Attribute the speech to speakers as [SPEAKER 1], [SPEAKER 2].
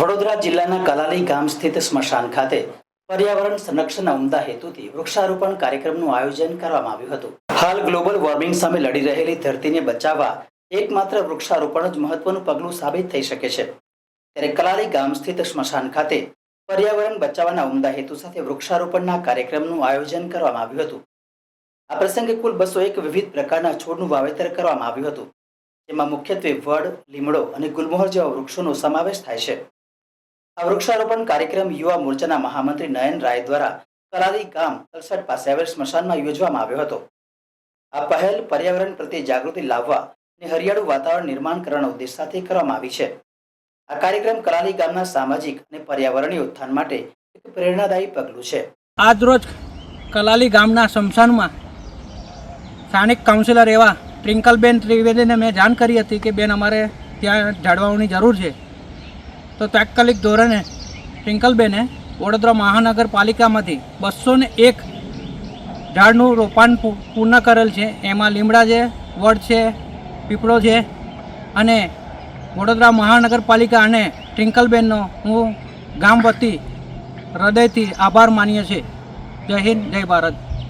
[SPEAKER 1] વડોદરા જિલ્લાના કલાલી ગામ સ્થિત સ્મશાન ખાતે પર્યાવરણ સંરક્ષણના ઉમદા હેતુથી વૃક્ષારોપણ કાર્યક્રમનું આયોજન કરવામાં આવ્યું હતું. હાલ ગ્લોબલ વોર્મિંગ સામે લડી રહેલી ધરતીને બચાવવા એકમાત્ર વૃક્ષારોપણ જ મહત્વનું પગલું સાબિત થઈ શકે છે. ત્યારે કલાલી ગામ સ્થિત સ્મશાન ખાતે પર્યાવરણ બચાવવાના ઉમદા હેતુ સાથે વૃક્ષારોપણના કાર્યક્રમનું આયોજન કરવામાં આવ્યું હતું. આ પ્રસંગે કુલ બસો એક વિવિધ પ્રકારના છોડનું વાવેતર કરવામાં આવ્યું હતું. જેમાં મુખ્યત્વે વડ, લીમડો અને ગુલમોહર જેવા વૃક્ષોનો સમાવેશ થાય છે. આ વૃક્ષારોપણ કાર્યક્રમ યુવા મોરચાના મહામંત્રી નયન રાય દ્વારા કલાલી ગામ તલસટ પાસે આવેલ સ્મશાનમાં યોજવામાં આવ્યો હતો. આ પહેલ પર્યાવરણ પ્રત્યે જાગૃતિ લાવવા અને હરિયાળું વાતાવરણ નિર્માણ કરવાના ઉદ્દેશ સાથે કરવામાં આવી છે. આ કાર્યક્રમ કલાલી ગામના સામાજિક અને પર્યાવરણીય ઉત્થાન માટે એક પ્રેરણાદાયી પગલું છે.
[SPEAKER 2] આજરોજ કલાલી ગામના સ્મશાનમાં સ્થાનિક કાઉન્સિલર એવા ટ્વિંકલબેન ત્રિવેદીને મેં જાણ કરી હતી કે બેન અમારે ત્યાં ઝાડવાઓની જરૂર છે. તો તાત્કાલિક ધોરણે ટ્વિંકલબેને વડોદરા મહાનગરપાલિકામાંથી બસો ને એક ઝાડનું રોપાણ પૂર્ણ કરેલ છે. એમાં લીમડા છે, વડ છે, પીપળો છે અને વડોદરા મહાનગરપાલિકા અને ટ્વિંકલબેનનો હું ગામ વતી હૃદયથી આભાર માનીએ છીએ. જય હિન્દ, જય ભારત.